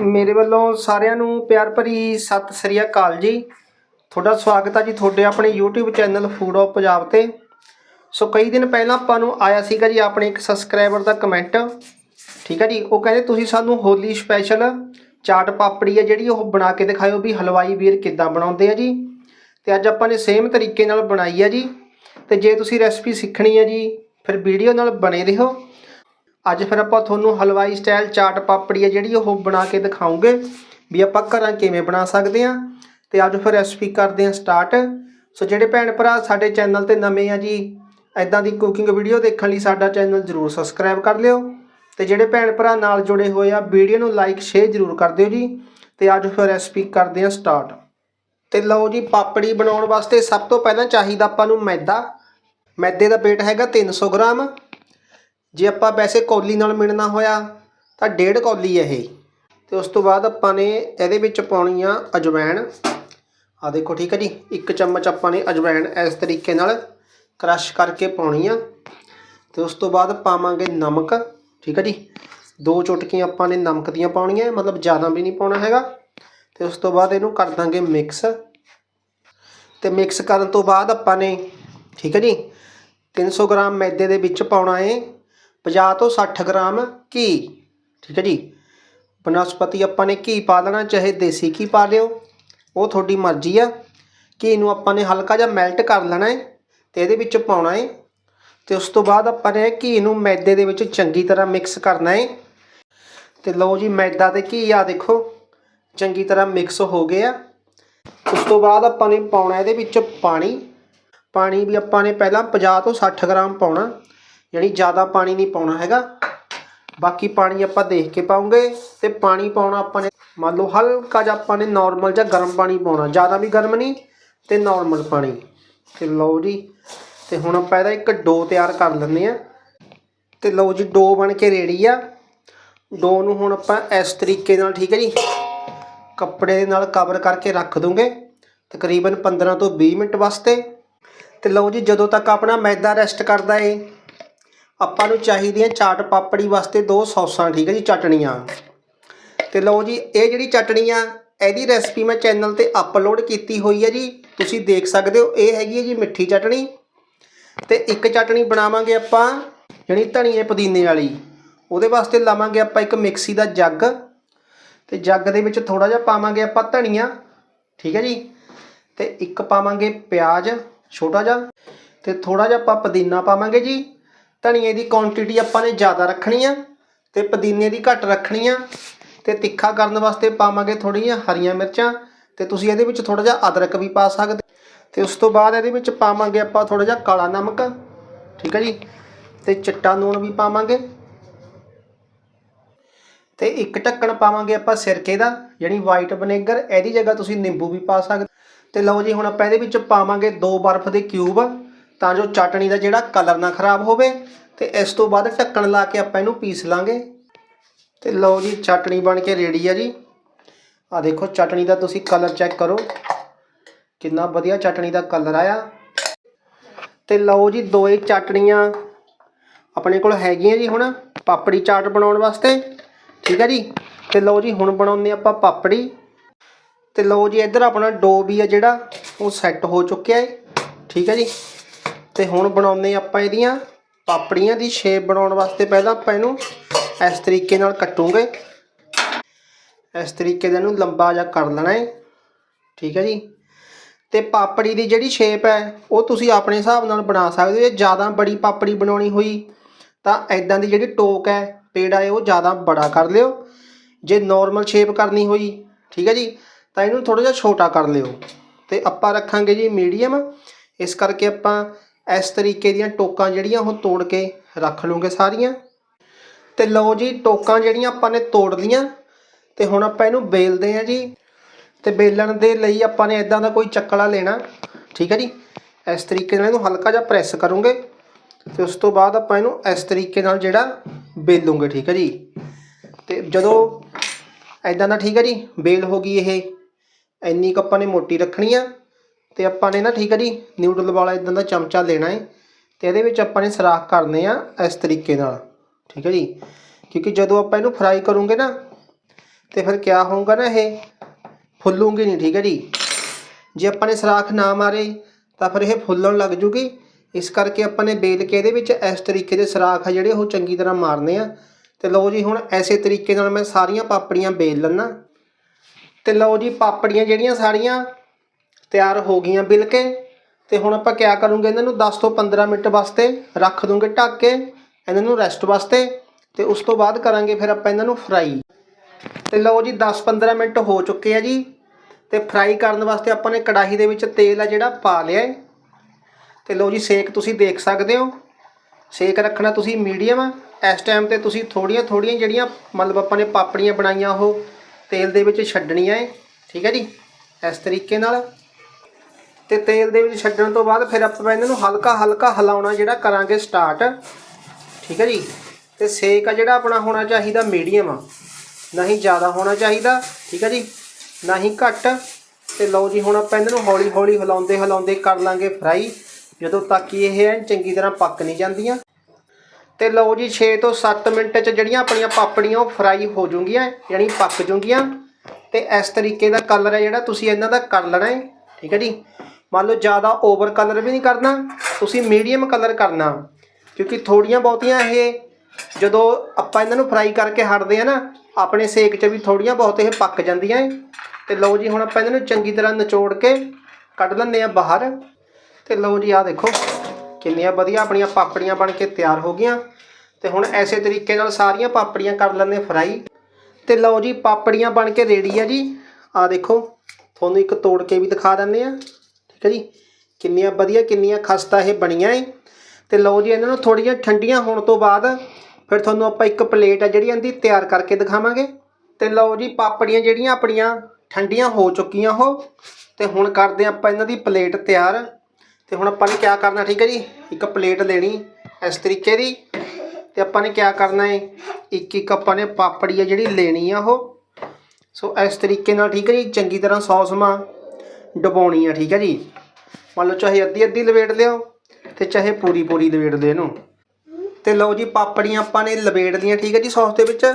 ਮੇਰੇ ਵੱਲੋਂ ਸਾਰਿਆਂ ਨੂੰ ਪਿਆਰ ਭਰੀ ਸਤਿ ਸ੍ਰੀ ਅਕਾਲ ਜੀ। ਤੁਹਾਡਾ ਸਵਾਗਤ ਹੈ ਜੀ ਤੁਹਾਡੇ ਆਪਣੇ YouTube channel food of Punjab ਤੇ। ਸੋ ਕਈ ਦਿਨ ਪਹਿਲਾਂ ਆਪਾਂ ਨੂੰ ਆਇਆ ਸੀਗਾ ਜੀ ਆਪਣੇ ਇੱਕ ਸਬਸਕ੍ਰਾਈਬਰ ਦਾ ਕਮੈਂਟ ਠੀਕ ਹੈ ਜੀ, ਉਹ ਕਹਿੰਦੇ ਤੁਸੀਂ ਸਾਨੂੰ ਹੋਲੀ ਸਪੈਸ਼ਲ ਚਾਟ ਪਾਪੜੀ ਹੈ ਜਿਹੜੀ ਉਹ ਬਣਾ ਕੇ ਦਿਖਾਇਓ ਵੀ ਹਲਵਾਈ ਵੀਰ ਕਿੱਦਾਂ ਬਣਾਉਂਦੇ ਆ ਜੀ। ਤੇ ਅੱਜ ਆਪਾਂ ਨੇ ਸੇਮ ਤਰੀਕੇ ਨਾਲ ਬਣਾਈ ਹੈ ਜੀ। ਤੇ ਜੇ ਤੁਸੀਂ ਰੈਸਪੀ ਸਿੱਖਣੀ ਹੈ ਜੀ, ਫਿਰ ਵੀਡੀਓ ਨਾਲ ਬਣੇ ਰਹੋ। ਅੱਜ ਫਿਰ ਆਪਾਂ ਤੁਹਾਨੂੰ ਹਲਵਾਈ ਸਟਾਈਲ ਚਾਟ ਪਾਪੜੀ ਹੈ ਜਿਹੜੀ ਉਹ ਬਣਾ ਕੇ ਦਿਖਾਉਂਗੇ ਵੀ ਆਪਾਂ ਘਰਾਂ ਕਿਵੇਂ ਬਣਾ ਸਕਦੇ ਹਾਂ। ਤੇ ਅੱਜ ਫਿਰ ਰੈਸਪੀ ਕਰਦੇ ਹਾਂ ਸਟਾਰਟ ਸੋ ਜਿਹੜੇ ਭੈਣ ਭਰਾ ਸਾਡੇ ਚੈਨਲ ਤੇ ਨਵੇਂ ਆ ਜੀ ਐਦਾਂ ਦੀ ਕੁਕਿੰਗ ਵੀਡੀਓ ਦੇਖਣ ਲਈ ਸਾਡਾ ਚੈਨਲ ਜਰੂਰ ਸਬਸਕ੍ਰਾਈਬ ਕਰ ਲਿਓ। ਤੇ ਜਿਹੜੇ ਭੈਣ ਭਰਾ ਨਾਲ ਜੁੜੇ ਹੋਏ ਆ, ਵੀਡੀਓ ਨੂੰ ਲਾਈਕ ਸ਼ੇਅਰ ਜਰੂਰ ਕਰ ਦਿਓ ਜੀ। ਤੇ ਅੱਜ ਫਿਰ ਰੈਸਪੀ ਕਰਦੇ ਹਾਂ ਸਟਾਰਟ ਤੇ ਲਓ ਜੀ, ਪਾਪੜੀ ਬਣਾਉਣ ਵਾਸਤੇ ਸਭ ਤੋਂ ਪਹਿਲਾਂ ਚਾਹੀਦਾ ਆਪਾਂ ਨੂੰ ਮੈਦਾ। ਮੈਦੇ ਦਾ weight ਹੈਗਾ 300 ਗ੍ਰਾਮ। ਜੇ ਆਪਾਂ ਵੈਸੇ ਕੌਲੀ ਨਾਲ ਮਿਣਨਾ ਹੋਇਆ, ਤਾਂ ਡੇਢ ਕੌਲੀ ਹੈ ਇਹ। ਤੇ ਉਸ ਤੋਂ ਬਾਅਦ ਆਪਾਂ ਨੇ ਇਹਦੇ ਵਿੱਚ ਪਾਉਣੀ ਆ ਅਜਵਾਇਣ ਆ ਦੇਖੋ, ਠੀਕ ਹੈ ਜੀ? ਇੱਕ ਚਮਚ ਆਪਾਂ ਨੇ ਅਜਵਾਇਣ ਇਸ ਤਰੀਕੇ ਨਾਲ ਕ੍ਰਸ਼ ਕਰਕੇ ਪਾਉਣੀ ਆ ਤੇ ਉਸ ਤੋਂ ਬਾਅਦ ਪਾਵਾਂਗੇ ਨਮਕ, ਠੀਕ ਹੈ ਜੀ? ਦੋ ਚੁਟਕੀਆਂ ਆਪਾਂ ਨੇ ਨਮਕ ਦੀਆਂ ਪਾਉਣੀਆਂ, ਮਤਲਬ ਜ਼ਿਆਦਾ ਵੀ ਨਹੀਂ ਪਾਉਣਾ ਹੈਗਾ। ਤੇ ਉਸ ਤੋਂ ਬਾਅਦ ਇਹਨੂੰ ਕਰ ਦਾਂਗੇ ਮਿਕਸ। ਤੇ ਮਿਕਸ ਕਰਨ ਤੋਂ ਬਾਅਦ ਆਪਾਂ ਨੇ, ਠੀਕ ਹੈ ਜੀ? 300 ਗ੍ਰਾਮ ਮੈਦੇ ਦੇ ਵਿੱਚ ਪਾਉਣਾ ਹੈ 50 ਤੋਂ 60 ਗ੍ਰਾਮ ਘੀ। ਠੀਕ ਹੈ ਜੀ। ਬਨਸਪਤੀ ਆਪਾਂ ਨੇ ਘੀ ਪਾ ਲੈਣਾ ਚਾਹੇ ਦੇਸੀ ਘੀ ਪਾ ਲਿਓ। ਉਹ ਤੁਹਾਡੀ ਮਰਜ਼ੀ ਆ। ਘੀ ਨੂੰ ਆਪਾਂ ਨੇ ਹਲਕਾ ਜਿਹਾ ਮੈਲਟ ਕਰ ਲੈਣਾ ਹੈ ਤੇ ਇਹਦੇ ਵਿੱਚ ਪਾਉਣਾ ਹੈ ਤੇ ਉਸ ਤੋਂ ਬਾਅਦ ਆਪਾਂ ਨੇ ਘੀ ਨੂੰ ਮੈਦੇ ਦੇ ਵਿੱਚ ਚੰਗੀ ਤਰ੍ਹਾਂ ਮਿਕਸ ਕਰਨਾ ਹੈ ਤੇ ਲਓ ਜੀ, ਮੈਦਾ ਤੇ ਘੀ ਆ ਦੇਖੋ। ਚੰਗੀ ਤਰ੍ਹਾਂ ਮਿਕਸ ਹੋ ਗਏ ਆ। ਉਸ ਤੋਂ ਬਾਅਦ ਆਪਾਂ ਨੇ ਪਾਉਣਾ ਇਹਦੇ ਵਿੱਚ ਪਾਣੀ। ਪਾਣੀ ਵੀ ਆਪਾਂ ਨੇ ਪਹਿਲਾਂ 50 ਤੋਂ 60 ਗ੍ਰਾਮ ਪਾਉਣਾ। ਯਾਨੀ ਜ਼ਿਆਦਾ ਪਾਣੀ ਨਹੀਂ ਪਾਉਣਾ ਹੈਗਾ। ਬਾਕੀ ਪਾਣੀ ਆਪਾਂ ਦੇਖ ਕੇ ਪਾਉਂਗੇ ਤੇ ਪਾਣੀ ਪਾਉਣਾ ਆਪਾਂ ਨੇ, ਮੰਨ ਲਓ ਹਲਕਾ ਜਿਹਾ ਆਪਾਂ ਨੇ ਨਾਰਮਲ ਜਾਂ ਗਰਮ ਪਾਣੀ ਪਾਉਣਾ, ਜ਼ਿਆਦਾ ਵੀ ਗਰਮ ਨਹੀਂ ਤੇ ਨਾਰਮਲ ਪਾਣੀ। ਤੇ ਲਓ ਜੀ, ਤੇ ਹੁਣ ਆਪਾਂ ਇਹਦਾ ਇੱਕ ਡੋ ਤਿਆਰ ਕਰ ਲੈਂਦੇ ਆ ਤੇ ਲਓ ਜੀ, ਡੋ ਬਣ ਕੇ ਰੈਡੀ ਆ। ਡੋ ਨੂੰ ਹੁਣ ਆਪਾਂ ਇਸ ਤਰੀਕੇ ਨਾਲ, ਠੀਕ ਹੈ ਜੀ, ਕੱਪੜੇ ਦੇ ਨਾਲ ਕਵਰ ਕਰਕੇ ਰੱਖ ਦੂੰਗੇ, ਤਕਰੀਬਨ 15 ਤੋਂ 20 ਮਿੰਟ ਵਾਸਤੇ। ਤੇ ਲਓ ਜੀ, ਜਦੋਂ ਤੱਕ ਆਪਣਾ ਮੈਦਾ ਰੈਸਟ ਕਰਦਾ ਏ ਆਪਾਂ ਨੂੰ ਚਾਹੀਦੀਆਂ ਚਾਟ ਪਾਪੜੀ ਵਾਸਤੇ ਦੋ ਸੌਸਾਂ, ਠੀਕ ਹੈ ਜੀ, ਚਟਣੀਆਂ। ਤੇ ਲਓ ਜੀ, ਇਹ ਜਿਹੜੀ ਚਟਣੀ ਆ ਇਹਦੀ ਰੈਸਪੀ ਮੈਂ ਚੈਨਲ ਤੇ ਅਪਲੋਡ ਕੀਤੀ ਹੋਈ ਹੈ ਜੀ, ਤੁਸੀਂ ਦੇਖ ਸਕਦੇ ਹੋ, ਇਹ ਹੈਗੀ ਹੈ ਜੀ ਮਿੱਠੀ ਚਟਣੀ। ਤੇ ਇੱਕ ਚਟਣੀ ਬਣਾਵਾਂਗੇ ਆਪਾਂ ਜਿਹੜੀ ਧਨੀਏ ਪੁਦੀਨੇ ਵਾਲੀ। ਉਹਦੇ ਵਾਸਤੇ ਲਾਵਾਂਗੇ ਆਪਾਂ ਇੱਕ ਮਿਕਸੀ ਦਾ ਜੱਗ। ਤੇ ਜੱਗ ਦੇ ਵਿੱਚ ਥੋੜਾ ਜਿਹਾ ਪਾਵਾਂਗੇ ਆਪਾਂ ਧਨੀਆ, ਠੀਕ ਹੈ ਜੀ। ਤੇ ਇੱਕ ਪਾਵਾਂਗੇ ਪਿਆਜ਼, ਛੋਟਾ ਜਿਹਾ। ਤੇ ਥੋੜਾ ਜਿਹਾ ਆਪਾਂ ਪੁਦੀਨਾ ਪਾਵਾਂਗੇ ਜੀ। ਧਨੀਏ ਦੀ ਕੁਆਂਟੀਟੀ ਆਪਾਂ ਨੇ ਜ਼ਿਆਦਾ ਰੱਖਣੀ ਆ ਤੇ ਪੁਦੀਨੇ ਦੀ ਘੱਟ ਰੱਖਣੀ ਆ ਤੇ ਤਿੱਖਾ ਕਰਨ ਵਾਸਤੇ ਪਾਵਾਂਗੇ ਥੋੜ੍ਹੀਆਂ ਹਰੀਆਂ ਮਿਰਚਾਂ ਤੇ ਤੁਸੀਂ ਇਹਦੇ ਵਿੱਚ ਥੋੜਾ ਜਿਹਾ ਅਦਰਕ ਵੀ ਪਾ ਸਕਦੇ ਤੇ ਉਸ ਤੋਂ ਬਾਅਦ ਇਹਦੇ ਵਿੱਚ ਪਾਵਾਂਗੇ ਆਪਾਂ ਥੋੜਾ ਜਿਹਾ ਕਾਲਾ ਨਮਕ, ਠੀਕ ਹੈ ਜੀ? ਤੇ ਚਿੱਟਾ ਲੂਣ ਵੀ ਪਾਵਾਂਗੇ। ਤੇ ਇੱਕ ਢੱਕਣ ਪਾਵਾਂਗੇ ਆਪਾਂ ਸਿਰਕੇ ਦਾ ਜਿਹੜੀ ਵਾਈਟ ਵਿਨੇਗਰ ਇਹਦੀ ਜਗ੍ਹਾ ਤੁਸੀਂ ਨਿੰਬੂ ਵੀ ਪਾ ਸਕਦੇ ਤੇ ਲਓ ਜੀ, ਹੁਣ ਆਪਾਂ ਇਹਦੇ ਵਿੱਚ ਪਾਵਾਂਗੇ ਦੋ ਬਰਫ਼ ਦੇ ਕਿਊਬ ਤਾਂ ਜੋ ਚਟਣੀ ਦਾ ਜਿਹੜਾ ਕਲਰ ਨਾ ਖਰਾਬ ਹੋਵੇ ਤੇ ਇਸ ਤੋਂ ਬਾਅਦ ਢੱਕਣ ਲਾ ਕੇ ਆਪਾਂ ਇਹਨੂੰ ਪੀਸ ਲਾਂਗੇ। ਤੇ ਲਓ ਜੀ, ਚਟਣੀ ਬਣ ਕੇ ਰੈਡੀ ਆ ਜੀ। ਆ ਦੇਖੋ, ਚਟਣੀ ਦਾ ਤੁਸੀਂ ਕਲਰ ਚੈੱਕ ਕਰੋ। ਕਿੰਨਾ ਵਧੀਆ ਚਟਣੀ ਦਾ ਕਲਰ ਆਇਆ। ਤੇ ਲਓ ਜੀ ਦੋਏ ਚਟਣੀਆਂ ਆਪਣੇ ਕੋਲ ਹੈਗੀਆਂ ਜੀ ਹੁਣ ਪਾਪੜੀ ਚਾਟ ਬਣਾਉਣ ਵਾਸਤੇ। ਠੀਕ ਹੈ ਜੀ? ਤੇ ਲਓ ਜੀ, ਹੁਣ ਬਣਾਉਂਦੇ ਆਪਾਂ ਪਾਪੜੀ। ਤੇ ਲਓ ਜੀ, ਇੱਧਰ ਆਪਣਾ ਡੋ ਵੀ ਆ ਜਿਹੜਾ, ਉਹ ਸੈੱਟ ਹੋ ਚੁੱਕਿਆ ਹੈ ਠੀਕ ਹੈ ਜੀ? ਤੇ ਹੁਣ ਬਣਾਉਂਦੇ ਆਪਾਂ ਇਹਦੀਆਂ ਪਾਪੜੀਆਂ ਦੀ ਸ਼ੇਪ ਬਣਾਉਣ ਵਾਸਤੇ ਪਹਿਲਾਂ ਆਪਾਂ ਇਹਨੂੰ ਇਸ ਤਰੀਕੇ ਨਾਲ ਕੱਟੂਗੇ। ਇਸ ਤਰੀਕੇ ਦੇ ਇਹਨੂੰ ਲੰਬਾ ਜਿਹਾ ਕਰ ਲੈਣਾ ਹੈ ਠੀਕ ਹੈ ਜੀ। ਤੇ ਪਾਪੜੀ ਦੀ ਜਿਹੜੀ ਸ਼ੇਪ ਹੈ, ਉਹ ਤੁਸੀਂ ਆਪਣੇ ਹਿਸਾਬ ਨਾਲ ਬਣਾ ਸਕਦੇ ਹੋ। ਜੇ ਜ਼ਿਆਦਾ ਬੜੀ ਪਾਪੜੀ ਬਣਾਉਣੀ ਹੋਈ, ਤਾਂ ਐਦਾਂ ਦੀ ਜਿਹੜੀ ਟੋਕ ਹੈ, ਪੇੜਾ ਹੈ, ਉਹ ਜ਼ਿਆਦਾ ਬੜਾ ਕਰ ਲਿਓ। ਜੇ ਨਾਰਮਲ ਸ਼ੇਪ ਕਰਨੀ ਹੋਈ, ਠੀਕ ਹੈ ਜੀ, ਤਾਂ ਇਹਨੂੰ ਥੋੜਾ ਜਿਹਾ ਛੋਟਾ ਕਰ ਲਿਓ। ਤੇ ਆਪਾਂ ਰੱਖਾਂਗੇ ਜੀ ਮੀਡੀਅਮ ਇਸ ਕਰਕੇ ਆਪਾਂ ਇਸ ਤਰੀਕੇ ਦੀਆਂ ਟੋਕਾਂ ਜਿਹੜੀਆਂ ਉਹ ਤੋੜ ਕੇ ਰੱਖ ਲਵਾਂਗੇ ਸਾਰੀਆਂ। ਤੇ ਲਓ ਜੀ, ਟੋਕਾਂ ਜਿਹੜੀਆਂ ਆਪਾਂ ਨੇ ਤੋੜ ਲੀਆਂ। ਤੇ ਹੁਣ ਆਪਾਂ ਇਹਨੂੰ ਬੇਲਦੇ ਹਾਂ ਜੀ। ਤੇ ਬੇਲਣ ਦੇ ਲਈ ਆਪਾਂ ਨੇ ਇਦਾਂ ਦਾ ਕੋਈ ਚੱਕਲਾ ਲੈਣਾ। ਠੀਕ ਹੈ ਜੀ? ਇਸ ਤਰੀਕੇ ਨਾਲ ਇਹਨੂੰ ਹਲਕਾ ਜਿਹਾ ਪ੍ਰੈਸ ਕਰੋਗੇ। ਤੇ ਉਸ ਤੋਂ ਬਾਅਦ ਆਪਾਂ ਇਹਨੂੰ ਇਸ ਤਰੀਕੇ ਨਾਲ ਜਿਹੜਾ ਬੇਲੂਗੇ, ਠੀਕ ਹੈ ਜੀ? ਤੇ ਜਦੋਂ ਇਦਾਂ ਦਾ ਠੀਕ ਹੈ ਜੀ, ਬੇਲ ਹੋ ਗਈ ਇਹ। ਇੰਨੀ ਕੁ ਆਪਾਂ ਨੇ ਮੋਟੀ ਰੱਖਣੀ ਆ। ਤੇ ਆਪਾਂ ਨੇ ਨਾ ਠੀਕ ਹੈ ਜੀ ਨਿਊਡਲ ਵਾਲਾ ਇਦਾਂ ਦਾ ਚਮਚਾ ਲੈਣਾ ਹੈ ਤੇ ਇਹਦੇ ਵਿੱਚ ਆਪਾਂ ਨੇ ਸਰਾਖ ਕਰਨੇ ਆ ਇਸ ਤਰੀਕੇ ਨਾਲ, ਠੀਕ ਹੈ ਜੀ। ਕਿਉਂਕਿ ਜਦੋਂ ਆਪਾਂ ਇਹਨੂੰ ਫਰਾਈ ਕਰੂਗੇ ਨਾ, ਤੇ ਫਿਰ ਕਿਆ ਹੋਊਗਾ ਨਾ ਇਹ, ਫੁੱਲੂਗੀ ਨਹੀਂ, ਠੀਕ ਹੈ ਜੀ। ਜੇ ਆਪਾਂ ਨੇ ਸਰਾਖ ਨਾ ਮਾਰੇ, ਤਾਂ ਫਿਰ ਇਹ ਫੁੱਲਣ ਲੱਗ ਜੂਗੀ। ਇਸ ਕਰਕੇ ਆਪਾਂ ਨੇ ਬੇਲ ਕੇ ਇਹਦੇ ਵਿੱਚ ਇਸ ਤਰੀਕੇ ਦੇ ਸਰਾਖ ਆ ਜਿਹੜੇ ਉਹ ਚੰਗੀ ਤਰ੍ਹਾਂ ਮਾਰਨੇ ਆ। ਤੇ ਲਓ ਜੀ, ਹੁਣ ਐਸੇ ਤਰੀਕੇ ਨਾਲ ਮੈਂ ਸਾਰੀਆਂ ਪਾਪੜੀਆਂ ਬੇਲ ਲੈਣਾ ਤੇ ਲਓ ਜੀ, ਪਾਪੜੀਆਂ ਜਿਹੜੀਆਂ ਸਾਰੀਆਂ ਤਿਆਰ ਹੋ ਗਈਆਂ ਬਿਲ ਕੇ। ਤੇ ਹੁਣ ਆਪਾਂ ਕਿਆ ਕਰੂੰਗੇ, ਇਹਨਾਂ ਨੂੰ 10 ਤੋਂ 15 ਮਿੰਟ ਵਾਸਤੇ ਰੱਖ ਦੂੰਗੇ ਢੱਕ ਕੇ ਇਹਨਾਂ ਨੂੰ ਰੈਸਟ ਵਾਸਤੇ। ਤੇ ਉਸ ਤੋਂ ਬਾਅਦ ਕਰਾਂਗੇ ਫਿਰ ਆਪਾਂ ਇਹਨਾਂ ਨੂੰ ਫਰਾਈ ਤੇ ਲਓ ਜੀ 10-15 ਮਿੰਟ ਹੋ ਚੁੱਕੇ ਆ ਜੀ। ਤੇ ਫਰਾਈ ਕਰਨ ਵਾਸਤੇ ਆਪਾਂ ਨੇ ਕੜਾਹੀ ਦੇ ਵਿੱਚ ਤੇਲ ਆ ਜਿਹੜਾ ਪਾ ਲਿਆ ਹੈ ਤੇ ਲਓ ਜੀ, ਸੇਕ ਤੁਸੀਂ ਦੇਖ ਸਕਦੇ ਹੋ। ਸੇਕ ਰੱਖਣਾ ਤੁਸੀਂ ਮੀਡੀਅਮ ਇਸ ਟਾਈਮ ਤੇ ਤੁਸੀਂ ਥੋੜੀਆਂ ਥੋੜੀਆਂ ਜਿਹੜੀਆਂ ਮਤਲਬ ਆਪਾਂ ਨੇ ਪਾਪੜੀਆਂ ਬਣਾਈਆਂ ਉਹ ਤੇਲ ਦੇ ਵਿੱਚ ਛੱਡਣੀਆਂ ਹੈ ਠੀਕ ਹੈ ਜੀ? ਇਸ ਤਰੀਕੇ ਨਾਲ। ਤੇ ਤੇਲ ਦੇ ਵਿੱਚ ਛੱਡਣ ਤੋਂ ਬਾਅਦ ਫਿਰ ਆਪਾਂ ਇਹਨਾਂ ਨੂੰ ਹਲਕਾ ਹਲਕਾ ਹਿਲਾਉਣਾ ਜਿਹੜਾ ਕਰਾਂਗੇ ਸਟਾਰਟ ਠੀਕ ਹੈ ਜੀ? ਤੇ ਸੇਕ ਆ ਜਿਹੜਾ ਆਪਣਾ ਹੋਣਾ ਚਾਹੀਦਾ ਮੀਡੀਅਮ ਨਾ ਹੀ ਜ਼ਿਆਦਾ ਹੋਣਾ ਚਾਹੀਦਾ, ਠੀਕ ਹੈ ਜੀ? ਨਾ ਹੀ ਘੱਟ। ਤੇ ਲਓ ਜੀ, ਹੁਣ ਆਪਾਂ ਇਹਨਾਂ ਨੂੰ ਹੌਲੀ ਹੌਲੀ ਹਿਲਾਉਂਦੇ ਹਿਲਾਉਂਦੇ ਕਰ ਲਾਂਗੇ ਫਰਾਈ ਜਦੋਂ ਤੱਕ ਕਿ ਇਹ ਐਨ ਚੰਗੀ ਤਰ੍ਹਾਂ ਪੱਕ ਨਹੀਂ ਜਾਂਦੀਆਂ। ਤੇ ਲਓ ਜੀ 6 ਤੋਂ 7 ਮਿੰਟ ਚ ਜਿਹੜੀਆਂ ਆਪਣੀਆਂ ਪਾਪੜੀਆਂ ਉਹ ਫਰਾਈ ਹੋ ਜੂਗੀਆਂ, ਯਾਨੀ ਪੱਕ ਜੂਗੀਆਂ। ਤੇ ਇਸ ਤਰੀਕੇ ਦਾ ਕਲਰ ਹੈ ਜਿਹੜਾ ਤੁਸੀਂ ਇਹਨਾਂ ਦਾ ਕਰ ਲੈਣਾ ਹੈ। ਠੀਕ ਹੈ ਜੀ? ਮੰਨ ਲਓ ਜ਼ਿਆਦਾ ਓਵਰ ਕਲਰ ਵੀ ਨਹੀਂ ਕਰਨਾ, ਤੁਸੀਂ ਮੀਡੀਅਮ ਕਲਰ ਕਰਨਾ, ਕਿਉਂਕਿ ਥੋੜੀਆਂ ਬਹੁਤੀਆਂ ਇਹ ਜਦੋਂ ਆਪਾਂ ਇਹਨਾਂ ਨੂੰ ਫਰਾਈ ਕਰਕੇ ਹਟਦੇ ਆ ਨਾ, ਆਪਣੇ ਸੇਕ 'ਚ ਵੀ ਥੋੜੀਆਂ ਬਹੁਤ ਇਹ ਪੱਕ ਜਾਂਦੀਆਂ ਏ। ਤੇ ਲਓ ਜੀ ਹੁਣ ਆਪਾਂ ਇਹਨਾਂ ਨੂੰ ਚੰਗੀ ਤਰ੍ਹਾਂ ਨਿਚੋੜ ਕੇ ਕੱਢ ਲੈਂਦੇ ਆ ਬਾਹਰ। ਤੇ ਲਓ ਜੀ ਆਹ ਦੇਖੋ, ਕਿੰਨੀਆਂ ਵਧੀਆ ਆਪਣੀਆਂ ਪਾਪੜੀਆਂ ਬਣ ਕੇ ਤਿਆਰ ਹੋ ਗਈਆਂ। ਤੇ ਹੁਣ ਐਸੇ ਤਰੀਕੇ ਨਾਲ ਸਾਰੀਆਂ ਪਾਪੜੀਆਂ ਕਰ ਲੈਂਦੇ ਫਰਾਈ ਤੇ ਲਓ ਜੀ ਪਾਪੜੀਆਂ ਬਣ ਕੇ ਰੈਡੀ ਆ ਜੀ। ਆਹ ਦੇਖੋ, ਤੁਹਾਨੂੰ ਇੱਕ ਤੋੜ ਕੇ ਵੀ ਦਿਖਾ ਦਿੰਦੇ ਆ ਠੀਕ ਹੈ ਜੀ? ਕਿੰਨੀਆਂ ਵਧੀਆ, ਕਿੰਨੀਆਂ ਖਸਤਾ ਇਹ ਬਣੀਆਂ ਏ। ਤੇ ਲਓ ਜੀ, ਇਹਨਾਂ ਨੂੰ ਥੋੜੀਆਂ ਠੰਡੀਆਂ ਹੋਣ ਤੋਂ ਬਾਅਦ ਫਿਰ ਤੁਹਾਨੂੰ ਆਪਾਂ ਇੱਕ ਪਲੇਟ ਆ ਜਿਹੜੀ ਇਹਦੀ ਤਿਆਰ ਕਰਕੇ ਦਿਖਾਵਾਂਗੇ। ਤੇ ਲਓ ਜੀ, ਪਾਪੜੀਆਂ ਜਿਹੜੀਆਂ ਆਪਣੀਆਂ ਠੰਡੀਆਂ ਹੋ ਚੁੱਕੀਆਂ ਉਹ। ਤੇ ਹੁਣ ਕਰਦੇ ਹਾਂ ਆਪਾਂ ਇਹਨਾਂ ਦੀ ਪਲੇਟ ਤਿਆਰ। ਤੇ ਹੁਣ ਆਪਾਂ ਨੇ ਕੀ ਕਰਨਾ, ਠੀਕ ਹੈ ਜੀ? ਇੱਕ ਪਲੇਟ ਲੈਣੀ ਇਸ ਤਰੀਕੇ ਦੀ। ਤੇ ਆਪਾਂ ਨੇ ਕੀ ਕਰਨਾ ਹੈ ਇੱਕ ਇੱਕ ਆਪਾਂ ਨੇ ਪਾਪੜੀ ਆ ਜਿਹੜੀ ਲੈਣੀ ਆ ਉਹ। ਸੋ ਇਸ ਤਰੀਕੇ ਨਾਲ, ਠੀਕ ਹੈ ਜੀ? ਚੰਗੀ ਤਰ੍ਹਾਂ ਸੌਸ ਮਾ ਡਬਾਉਣੀ ਆ, ਠੀਕ ਹੈ ਜੀ? ਮੰਨ ਲਓ ਚਾਹੇ ਅੱਧੀ ਅੱਧੀ ਲਵੇਟ ਲਿਓ ਤੇ ਚਾਹੇ ਪੂਰੀ ਪੂਰੀ ਲਵੇਟ ਲਿਓ ਇਹਨੂੰ। ਤੇ ਲਓ ਜੀ, ਪਾਪੜੀਆਂ ਆਪਾਂ ਨੇ ਲਵੇਟ ਲੀਆਂ, ਠੀਕ ਹੈ ਜੀ, ਸੌਸ ਦੇ ਵਿੱਚ।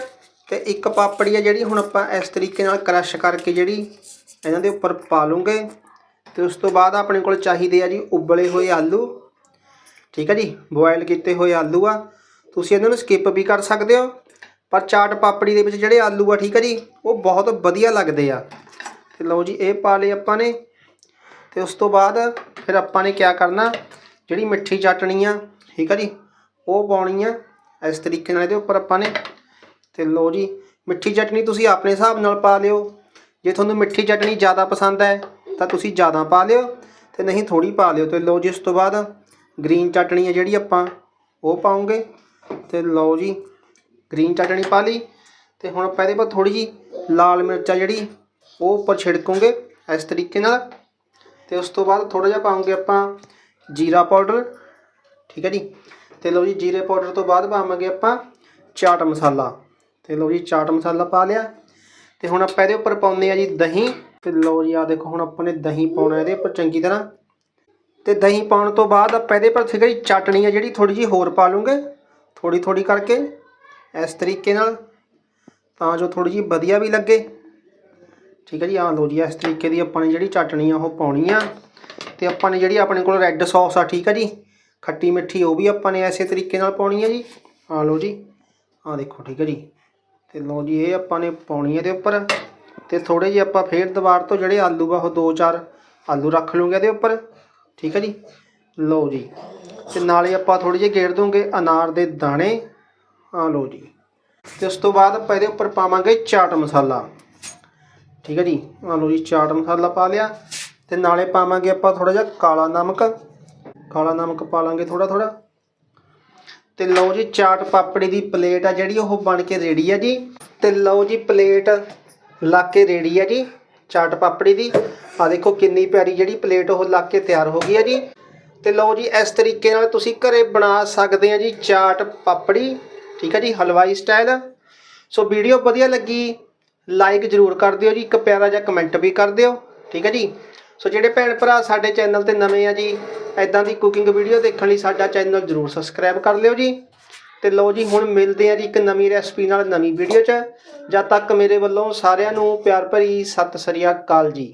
ਤੇ ਇੱਕ ਪਾਪੜੀ ਆ ਜਿਹੜੀ ਹੁਣ ਆਪਾਂ ਇਸ ਤਰੀਕੇ ਨਾਲ ਕ੍ਰਸ਼ ਕਰਕੇ ਜਿਹੜੀ ਇਹਨਾਂ ਦੇ ਉੱਪਰ ਪਾ ਲੂੰਗੇ। ਤੇ ਉਸ ਤੋਂ ਬਾਅਦ ਆਪਣੇ ਕੋਲ ਚਾਹੀਦੇ ਆ ਜੀ, ਉਬਲੇ ਹੋਏ ਆਲੂ। ਠੀਕ ਹੈ ਜੀ ਬੋਇਲ ਕੀਤੇ ਹੋਏ ਆਲੂ ਆ। ਤੁਸੀਂ ਇਹਨਾਂ ਨੂੰ ਸਕਿਪ ਵੀ ਕਰ ਸਕਦੇ ਹੋ। ਪਰ ਚਾਟ ਪਾਪੜੀ ਦੇ ਵਿੱਚ ਜਿਹੜੇ ਆਲੂ ਆ, ਠੀਕ ਹੈ ਜੀ, ਉਹ ਬਹੁਤ ਵਧੀਆ ਲੱਗਦੇ ਆ। ਤੇ ਲਓ ਜੀ, ਇਹ ਪਾ ਲਏ ਆਪਾਂ ਨੇ। ਤੇ ਉਸ ਤੋਂ ਬਾਅਦ ਫਿਰ ਆਪਾਂ ਨੇ ਕੀ ਕਰਨਾ, ਜਿਹੜੀ ਮਿੱਠੀ ਚਟਣੀ ਆ, ਠੀਕ ਆ ਜੀ, ਉਹ ਪਾਉਣੀ ਆ। ਇਸ ਤਰੀਕੇ ਨਾਲ ਇਹਦੇ ਉੱਪਰ ਆਪਾਂ ਨੇ, ਤੇ ਲਓ ਜੀ, ਮਿੱਠੀ ਚਟਣੀ ਤੁਸੀਂ ਆਪਣੇ ਹਿਸਾਬ ਨਾਲ ਪਾ ਲਿਓ। ਜੇ ਤੁਹਾਨੂੰ ਮਿੱਠੀ ਚਟਣੀ ਜ਼ਿਆਦਾ ਪਸੰਦ ਹੈ, ਤਾਂ ਤੁਸੀਂ ਜ਼ਿਆਦਾ ਪਾ ਲਿਓ, ਤੇ ਨਹੀਂ ਥੋੜੀ ਪਾ ਲਿਓ। ਤੇ ਲਓ ਜੀ, ਉਸ ਤੋਂ ਬਾਅਦ ਗ੍ਰੀਨ ਚਟਣੀ ਹੈ ਜਿਹੜੀ ਆਪਾਂ, ਉਹ ਪਾਉਂਗੇ। ਤੇ ਲਓ ਜੀ, ਗ੍ਰੀਨ ਚਟਣੀ ਪਾ ਲਈ। ਤੇ ਹੁਣ ਆਪਾਂ ਇਹਦੇ ਪਰ ਥੋੜੀ ਜੀ ਲਾਲ ਮਿਰਚ ਆ ਜਿਹੜੀ ਉਹ ਉੱਪਰ ਛਿੜਕੂਗੇ ਇਸ ਤਰੀਕੇ ਨਾਲ ਤੇ ਉਸ ਤੋਂ ਬਾਅਦ ਥੋੜਾ ਜਿਹਾ ਪਾਉਂਗੇ ਆਪਾਂ ਜੀਰਾ ਪਾਊਡਰ, ਠੀਕ ਹੈ ਜੀ? ਤੇ ਲਓ ਜੀ, ਜੀਰੇ ਪਾਊਡਰ ਤੋਂ ਬਾਅਦ ਪਾਵਾਂਗੇ ਆਪਾਂ ਚਾਟ ਮਸਾਲਾ। ਤੇ ਲਓ ਜੀ, ਚਾਟ ਮਸਾਲਾ ਪਾ ਲਿਆ। ਤੇ ਹੁਣ ਆਪਾਂ ਇਹਦੇ ਉੱਪਰ ਪਾਉਂਦੇ ਆ ਜੀ ਦਹੀਂ। ਤੇ ਲਓ ਜੀ ਆ ਦੇਖੋ, ਹੁਣ ਆਪਾਂ ਨੇ ਦਹੀਂ ਪਾਉਣਾ ਇਹਦੇ ਉੱਪਰ ਚੰਗੀ ਤਰ੍ਹਾਂ। ਤੇ ਦਹੀਂ ਪਾਉਣ ਤੋਂ ਬਾਅਦ ਆਪਾਂ ਇਹਦੇ ਪਰ ਸੀਗਾ ਜੀ ਚਟਣੀ ਆ ਜਿਹੜੀ ਥੋੜੀ ਜੀ ਹੋਰ ਪਾ ਲੂੰਗੇ ਥੋੜੀ ਥੋੜੀ ਕਰਕੇ, ਇਸ ਤਰੀਕੇ ਨਾਲ। ਤਾਂ ਜੋ ਥੋੜੀ ਜੀ ਵਧੀਆ ਵੀ ਲੱਗੇ। ਠੀਕ ਹੈ ਜੀ ਆ ਲਓ ਜੀ, ਇਸ ਤਰੀਕੇ ਦੀ ਆਪਾਂ ਨੇ ਜਿਹੜੀ ਚਟਣੀ ਆ ਉਹ ਪਾਉਣੀ ਆ। ਤੇ ਆਪਾਂ ਨੇ ਜਿਹੜੀ ਆਪਣੇ ਕੋਲ ਰੈੱਡ ਸੌਸ ਆ, ਠੀਕ ਹੈ ਜੀ, ਖੱਟੀ ਮਿੱਠੀ, ਉਹ ਵੀ ਆਪਾਂ ਨੇ ਐਸੇ ਤਰੀਕੇ ਨਾਲ ਪਾਉਣੀ ਆ ਜੀ। ਆ ਲਓ ਜੀ ਆ ਦੇਖੋ, ਠੀਕ ਹੈ ਜੀ, ਤੇ ਲਓ ਜੀ, ਇਹ ਆਪਾਂ ਨੇ ਪਾਉਣੀ ਇਹਦੇ ਉੱਪਰ। ਤੇ ਥੋੜੇ ਜਿਹੇ ਆਪਾਂ ਫੇਰ ਦੁਬਾਰ ਤੋਂ ਜਿਹੜੇ ਆਲੂ ਆ, ਉਹ ਦੋ ਚਾਰ ਆਲੂ ਰੱਖ ਲੂੰਗੇ ਇਹਦੇ ਉੱਪਰ, ਠੀਕ ਹੈ ਜੀ। ਲਓ ਜੀ, ਤੇ ਨਾਲੇ ਆਪਾਂ ਥੋੜੇ ਜਿਹੇ ਗੇੜ ਦੂੰਗੇ ਅਨਾਰ ਦੇ ਦਾਣੇ। ਆ ਲਓ ਜੀ, ਤੇ ਉਸ ਤੋਂ ਬਾਅਦ ਆਪਾਂ ਇਹਦੇ ਉੱਪਰ ਪਾਵਾਂਗੇ ਚਾਟ ਮਸਾਲਾ। ਠੀਕ ਹੈ ਜੀ? ਆ ਲਓ ਜੀ ਚਾਟ ਮਸਾਲਾ ਪਾ ਲਿਆ ਤੇ ਨਾਲੇ ਪਾਵਾਂਗੇ ਆਪਾਂ ਥੋੜਾ ਜਿਹਾ ਕਾਲਾ ਨਮਕ। ਕਾਲਾ ਨਮਕ ਪਾ ਲਾਂਗੇ ਥੋੜਾ ਥੋੜਾ ਤੇ ਲਓ ਜੀ ਚਾਟ ਪਾਪੜੀ ਦੀ ਪਲੇਟ ਆ ਜਿਹੜੀ, ਉਹ ਬਣ ਕੇ ਰੈਡੀ ਆ ਜੀ। ਤੇ ਲਓ ਜੀ ਪਲੇਟ ਲਾ ਕੇ ਰੈਡੀ ਆ ਜੀ ਚਾਟ ਪਾਪੜੀ ਦੀ। ਆ ਦੇਖੋ ਕਿੰਨੀ ਪਿਆਰੀ ਜਿਹੜੀ ਪਲੇਟ ਉਹ ਲਾ ਕੇ ਤਿਆਰ ਹੋ ਗਈ ਆ ਜੀ। ਤੇ ਲਓ ਜੀ ਇਸ ਤਰੀਕੇ ਨਾਲ ਤੁਸੀਂ ਘਰੇ ਬਣਾ ਸਕਦੇ ਆ ਜੀ ਚਾਟ ਪਾਪੜੀ। ਠੀਕ ਹੈ ਜੀ, ਹਲਵਾਈ ਸਟਾਈਲ। ਸੋ ਵੀਡੀਓ ਵਧੀਆ ਲੱਗੀ ਲਾਈਕ ਜ਼ਰੂਰ ਕਰ ਦਿਓ ਜੀ, ਇੱਕ ਪਿਆਰਾ ਜਿਹਾ ਕਮੈਂਟ ਵੀ ਕਰ ਦਿਓ, ਠੀਕ ਹੈ ਜੀ? ਸੋ ਜਿਹੜੇ ਭੈਣ ਭਰਾ ਸਾਡੇ ਚੈਨਲ ਤੇ ਨਵੇਂ ਆ ਜੀ ਐਦਾਂ ਦੀ ਕੁਕਿੰਗ ਵੀਡੀਓ ਦੇਖਣ ਲਈ ਸਾਡਾ ਚੈਨਲ ਜ਼ਰੂਰ ਸਬਸਕ੍ਰਾਈਬ ਕਰ ਲਿਓ ਜੀ। ਤੇ ਲਓ ਜੀ, ਹੁਣ ਮਿਲਦੇ ਆ ਜੀ ਇੱਕ ਨਵੀਂ ਰੈਸਪੀ ਨਾਲ ਨਵੀਂ ਵੀਡੀਓ 'ਚ। ਜਦ ਤੱਕ ਮੇਰੇ ਵੱਲੋਂ ਸਾਰਿਆਂ ਨੂੰ ਪਿਆਰ ਭਰੀ ਸਤਿ ਸ੍ਰੀ ਅਕਾਲ ਜੀ।